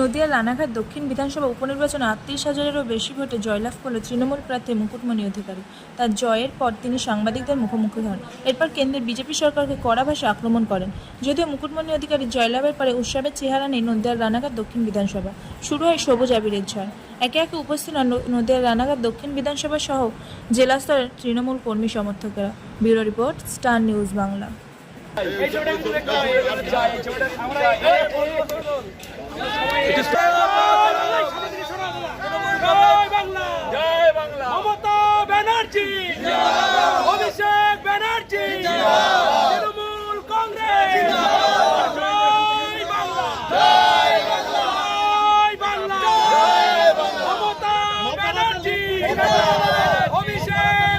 নদিয়ার রানাঘাট দক্ষিণ বিধানসভা উপনির্বাচনে আটত্রিশ হাজারেরও বেশি ভোটে জয়লাভ করল তৃণমূল প্রার্থী মুকুটমণি অধিকারী। তার জয়ের পর তিনি সাংবাদিকদের মুখোমুখি হন। এরপর কেন্দ্রের বিজেপি সরকারকে কড়া ভাষায় আক্রমণ করেন। যদিও মুকুটমণি অধিকারী জয়লাভের পরে উৎসবের চেহারা নেই নদিয়ার রানাঘাট দক্ষিণ বিধানসভা। শুরু হয় সবুজ আবিরের ঝড়। একে একে উপস্থিত হন নদিয়ার রানাঘাট দক্ষিণ বিধানসভা সহ জেলা স্তরের তৃণমূল কর্মী সমর্থকেরা। Bureau report, star news Bangla জয় বাংলা জয় বাংলা মমতা ব্যানার্জি অভিষেক ব্যানার্জি তৃণমূল কংগ্রেস জয় বাংলা জয় বাংলা জয় বাংলা মমতা ব্যানার্জি অভিষেক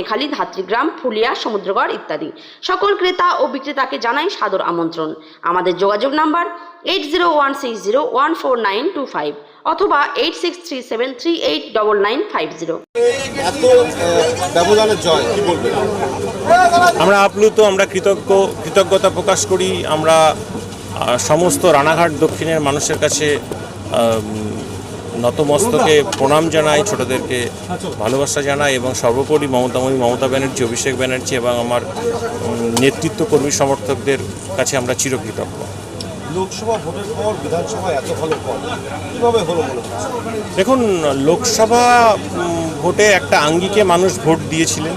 ধনেখালি ধাত্রীগ্রাম ফুলিয়া সমুদ্রগড় ইত্যাদি। সকল ক্রেতা ও বিক্রেতাকে জানাই সাদর আমন্ত্রণ। আমাদের যোগাযোগ number eight zero one six zero one four nine two five অথবা eight six three seven three eight double nine five zero এত ব্যবধানের জয় কি বলবেন? আমরা আপ্লুত আমরা কৃতজ্ঞ কৃতজ্ঞতা প্রকাশ করি। আমরা সমস্ত রানাঘাট দক্ষিণের মানুষের কাছে নতমস্তকে প্রণাম জানাই ছোটদেরকে ভালোবাসা জানাই এবং সর্বোপরি মমতাময়ী মমতা ব্যানার্জি অভিষেক ব্যানার্জি এবং আমার নেতৃত্ব কর্মী সমর্থকদের কাছে আমরা চিরকৃতজ্ঞ। লোকসভা ভোটের পর বিধানসভায় এত ভালো ফল কীভাবে হলো দেখুন লোকসভা ভোটে একটা আঙ্গিকে মানুষ ভোট দিয়েছিলেন।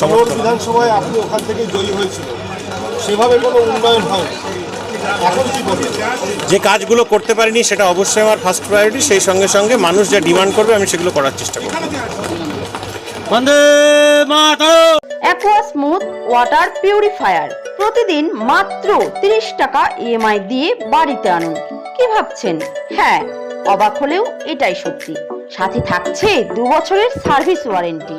শহর বিধানসভায় আপনি ওখান থেকে জয়ী হয়েছিল। সেভাবে কোনো উন্নয়ন হয়নি বলবেন? যে কাজগুলো করতে পারিনি সেটা অবশ্যই আমার ফার্স্ট প্রায়োরিটি সেই সঙ্গে সঙ্গে মানুষ যা ডিমান্ড করবে আমি সেগুলো করার চেষ্টা করব। অ্যাকোয়া স্মুথ ওয়াটার পিউরিফায়ার প্রতিদিন মাত্র 30 টাকা ইএমআই দিয়ে বাড়িতে আনুন। কি ভাবছেন? হ্যাঁ অবাক হলেও এটাই সত্যি। সাথে থাকছে দু বছরের সার্ভিস ওয়ারেন্টি।